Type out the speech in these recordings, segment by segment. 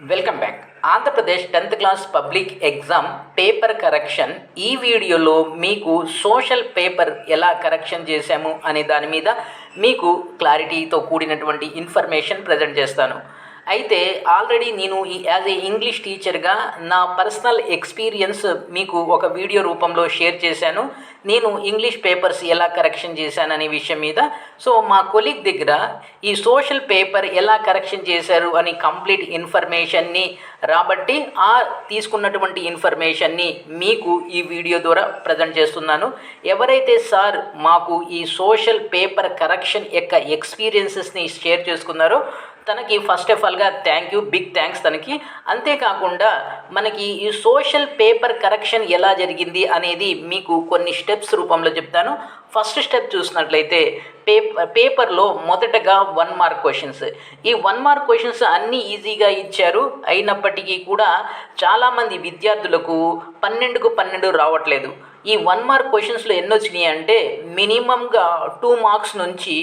Welcome back Andhra Pradesh tenth class public exam paper correction. ఈ వీడియోలో మీకు social paper ఎలా కరెక్షన్ చేశాము అనే దాని మీద మీకు క్లారిటీతో కూడినటువంటి ఇన్ఫర్మేషన్ ప్రజెంట్ చేస్తాను. అయితే ఆల్రెడీ నేను ఈ యాజ్ ఏ ఇంగ్లీష్ టీచర్గా నా పర్సనల్ ఎక్స్పీరియన్స్ మీకు ఒక వీడియో రూపంలో షేర్ చేశాను. నేను ఇంగ్లీష్ పేపర్స్ ఎలా కరెక్షన్ చేశాను అనే విషయం మీద. సో మా కొలీగ్ దగ్గర ఈ సోషల్ పేపర్ ఎలా కరెక్షన్ చేశారు అని కంప్లీట్ ఇన్ఫర్మేషన్ని రాబట్టి ఆ తీసుకున్నటువంటి ఇన్ఫర్మేషన్ని మీకు ఈ వీడియో ద్వారా ప్రజెంట్ చేస్తున్నాను. ఎవరైతే సార్ మాకు ఈ సోషల్ పేపర్ కరెక్షన్ యొక్క ఎక్స్పీరియన్సెస్ని షేర్ చేసుకున్నారో తనకి ఫస్ట్ ఆఫ్ ఆల్గా థ్యాంక్ యూ బిగ్ థ్యాంక్స్ తనకి. అంతేకాకుండా మనకి ఈ సోషల్ పేపర్ కరెక్షన్ ఎలా జరిగింది అనేది మీకు కొన్ని స్టెప్స్ రూపంలో చెప్తాను. ఫస్ట్ స్టెప్ చూసినట్లయితే పేపర్ పేపర్లో మొదటగా వన్ మార్క్ క్వశ్చన్స్ ఈ వన్ మార్క్ క్వశ్చన్స్ అన్నీ ఈజీగా ఇచ్చారు. అయినప్పటికీ కూడా చాలామంది విద్యార్థులకు పన్నెండుకు పన్నెండు రావట్లేదు. ఈ వన్ మార్క్ క్వశ్చన్స్లో ఎన్ని వచ్చినాయి అంటే మినిమంగా టూ మార్క్స్ నుంచి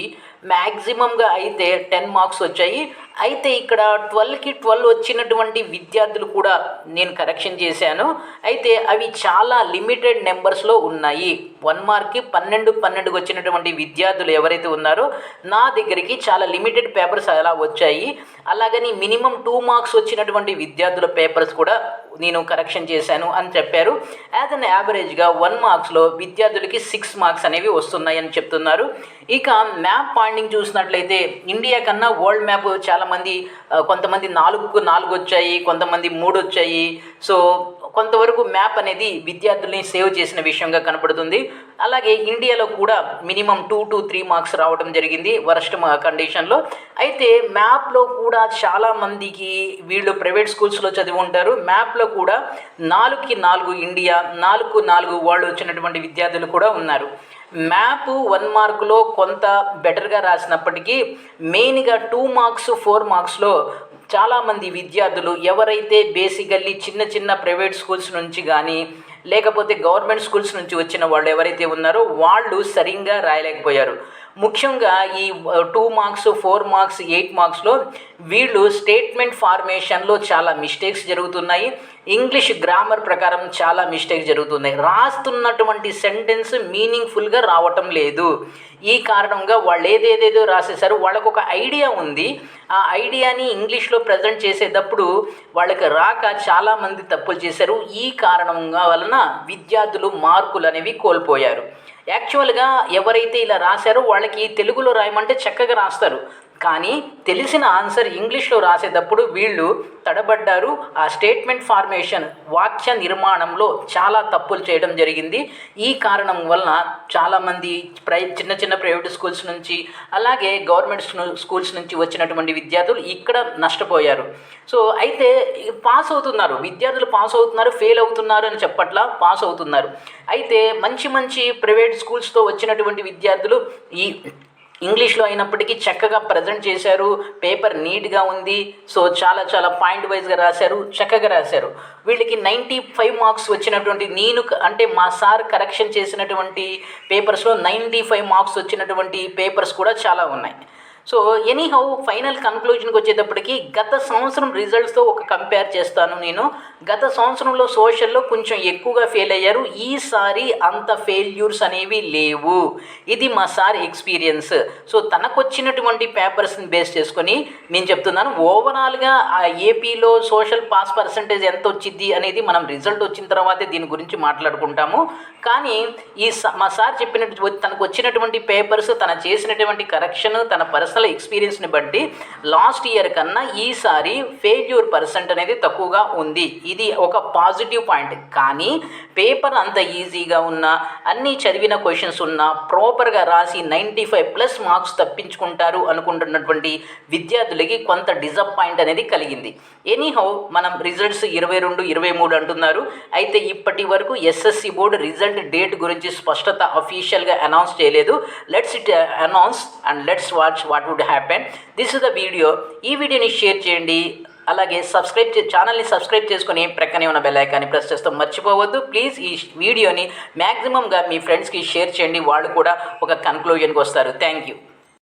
మ్యాక్సిమంగా అయితే టెన్ మార్క్స్ వచ్చాయి అయితే ఇక్కడ ట్వెల్వ్కి ట్వెల్వ్ వచ్చినటువంటి విద్యార్థులు కూడా నేను కరెక్షన్ చేశాను. అయితే అవి చాలా లిమిటెడ్ నెంబర్స్లో ఉన్నాయి. వన్ మార్క్కి పన్నెండు పన్నెండుకి వచ్చినటువంటి విద్యార్థులు ఎవరైతే ఉన్నారో నా దగ్గరికి చాలా లిమిటెడ్ పేపర్స్ అలా వచ్చాయి. అలాగని మినిమం టూ మార్క్స్ వచ్చినటువంటి విద్యార్థుల పేపర్స్ కూడా నేను కరెక్షన్ చేశాను అని చెప్పారు. యాజ్ అన్ యావరేజ్గా వన్ మార్క్స్లో విద్యార్థులకి సిక్స్ మార్క్స్ అనేవి వస్తున్నాయని చెప్తున్నారు. ఇక మ్యాప్ పాయింటింగ్ చూసినట్లయితే ఇండియా కన్నా వరల్డ్ మ్యాప్ చాలా చాలామంది కొంతమంది నాలుగుకు నాలుగు వచ్చాయి కొంతమంది మూడు వచ్చాయి. సో కొంతవరకు మ్యాప్ అనేది విద్యార్థుల్ని సేవ్ చేసిన విషయంగా కనపడుతుంది. అలాగే ఇండియాలో కూడా minimum two to three marks రావడం జరిగింది వరస్ట్ కండిషన్లో. అయితే మ్యాప్లో కూడా చాలామందికి వీళ్ళు ప్రైవేట్ స్కూల్స్లో చదివి ఉంటారు. మ్యాప్లో కూడా నాలుగుకి నాలుగు ఇండియా నాలుగు నాలుగు వాళ్ళు వచ్చినటువంటి విద్యార్థులు కూడా ఉన్నారు. మ్యాప్ వన్ మార్కులో కొంత బెటర్గా రాసినప్పటికీ మెయిన్గా టూ మార్క్స్ ఫోర్ మార్క్స్లో చాలామంది విద్యార్థులు ఎవరైతే బేసికల్లీ చిన్న చిన్న ప్రైవేట్ స్కూల్స్ నుంచి కానీ లేకపోతే గవర్నమెంట్ స్కూల్స్ నుంచి వచ్చిన వాళ్ళు ఎవరైతే ఉన్నారో వాళ్ళు సరిగ్గా రాయలేకపోయారు. ముఖ్యంగా ఈ two marks four marks eight మార్క్స్లో వీళ్ళు స్టేట్మెంట్ ఫార్మేషన్లో చాలా మిస్టేక్స్ జరుగుతున్నాయి. ఇంగ్లీష్ గ్రామర్ ప్రకారం చాలా మిస్టేక్ జరుగుతున్నాయి. రాస్తున్నటువంటి సెంటెన్స్ మీనింగ్ఫుల్గా రావటం లేదు. ఈ కారణంగా వాళ్ళు ఏదేదేదో రాసేసారు వాళ్ళకు ఒక ఐడియా ఉంది. ఆ ఐడియాని ఇంగ్లీష్లో ప్రజెంట్ చేసేటప్పుడు వాళ్ళకి రాక చాలామంది తప్పులు చేశారు. ఈ కారణంగా వలన విద్యార్థులు మార్కులు అనేవి కోల్పోయారు. యాక్చువల్గా ఎవరైతే ఇలా రాశారో వాళ్ళకి తెలుగులో రాయమంటే చక్కగా రాస్తారు. కానీ తెలిసిన ఆన్సర్ ఇంగ్లీష్లో రాసేటప్పుడు వీళ్ళు తడబడ్డారు. ఆ స్టేట్మెంట్ ఫార్మేషన్ వాక్య నిర్మాణంలో చాలా తప్పులు చేయడం జరిగింది. ఈ కారణం వలన చాలామంది ప్రై చిన్న చిన్న ప్రైవేట్ స్కూల్స్ నుంచి అలాగే గవర్నమెంట్ స్కూల్స్ నుంచి వచ్చినటువంటి విద్యార్థులు ఇక్కడ నష్టపోయారు. సో అయితే పాస్ అవుతున్నారు. విద్యార్థులు పాస్ అవుతున్నారు ఫెయిల్ అవుతున్నారు అని చెప్పట్లా పాస్ అవుతున్నారు. అయితే మంచి మంచి ప్రైవేట్ స్కూల్స్తో వచ్చినటువంటి విద్యార్థులు ఈ ఇంగ్లీష్లో అయినప్పటికీ చక్కగా ప్రజెంట్ చేశారు. పేపర్ నీట్గా ఉంది. సో చాలా చాలా పాయింట్ వైజ్గా రాశారు. చక్కగా రాశారు. వీళ్ళకి నైంటీ ఫైవ్ మార్క్స్ వచ్చినటువంటి నేను అంటే మా సార్ కరెక్షన్ చేసినటువంటి పేపర్స్లో నైంటీ ఫైవ్ మార్క్స్ వచ్చినటువంటి పేపర్స్ కూడా చాలా ఉన్నాయి. సో ఎనీహౌ ఫైనల్ కన్క్లూజన్కి వచ్చేటప్పటికి గత సంవత్సరం రిజల్ట్స్తో ఒక కంపేర్ చేస్తాను నేను. గత సంవత్సరంలో సోషల్లో కొంచెం ఎక్కువగా ఫెయిల్ అయ్యారు. ఈసారి అంత ఫెయిల్యూర్స్ అనేవి లేవు. ఇది మా సార్ ఎక్స్పీరియన్స్ సో తనకు వచ్చినటువంటి పేపర్స్ని బేస్ చేసుకొని నేను చెప్తున్నాను. ఓవరాల్గా ఆ ఏపీలో సోషల్ పాస్ పర్సంటేజ్ ఎంత వచ్చింది అనేది మనం రిజల్ట్ వచ్చిన తర్వాతే దీని గురించి మాట్లాడుకుంటాము. కానీ ఈ మా సార్ చెప్పినట్టు తనకు వచ్చినటువంటి పేపర్స్ తన చేసినటువంటి కరెక్షన్ తన పర్సనల్ ఎక్స్పీరియన్స్ని బట్టి లాస్ట్ ఇయర్ కన్నా ఈసారి ఫెయిల్యూర్ పర్సెంట్ అనేది తక్కువగా ఉంది. ఇది ఒక పాజిటివ్ పాయింట్ కానీ పేపర్ అంత ఈజీగా ఉన్నా అన్నీ చదివిన క్వశ్చన్స్ ఉన్నా ప్రాపర్గా రాసి నైంటీ ఫైవ్ ప్లస్ మార్క్స్ తప్పించుకుంటారు అనుకుంటున్నటువంటి విద్యార్థులకి కొంత డిసప్పాయింట్ అనేది కలిగింది. ఎనీహౌ మనం రిజల్ట్స్ ఇరవై రెండు ఇరవై మూడు అంటున్నారు. అయితే ఇప్పటి వరకు ఎస్ఎస్సి బోర్డు రిజల్ట్ డేట్ గురించి స్పష్టత అఫీషియల్గా అనౌన్స్ చేయలేదు. Let's it announce and let's watch what would happen this is the video ఈ వీడియోని షేర్ చేయండి. అలాగే సబ్స్క్రైబ్ చే ఛానల్ని సబ్స్క్రైబ్ చేసుకొని ప్రక్కనే ఉన్న బెల్ ఐకాన్ని ప్రెస్ చేస్తాం మర్చిపోవద్దు. ప్లీజ్ ఈ వీడియోని మ్యాక్సిమంగా మీ ఫ్రెండ్స్కి షేర్ చేయండి. వాళ్ళు కూడా ఒక కన్క్లూజన్కి వస్తారు. Thank you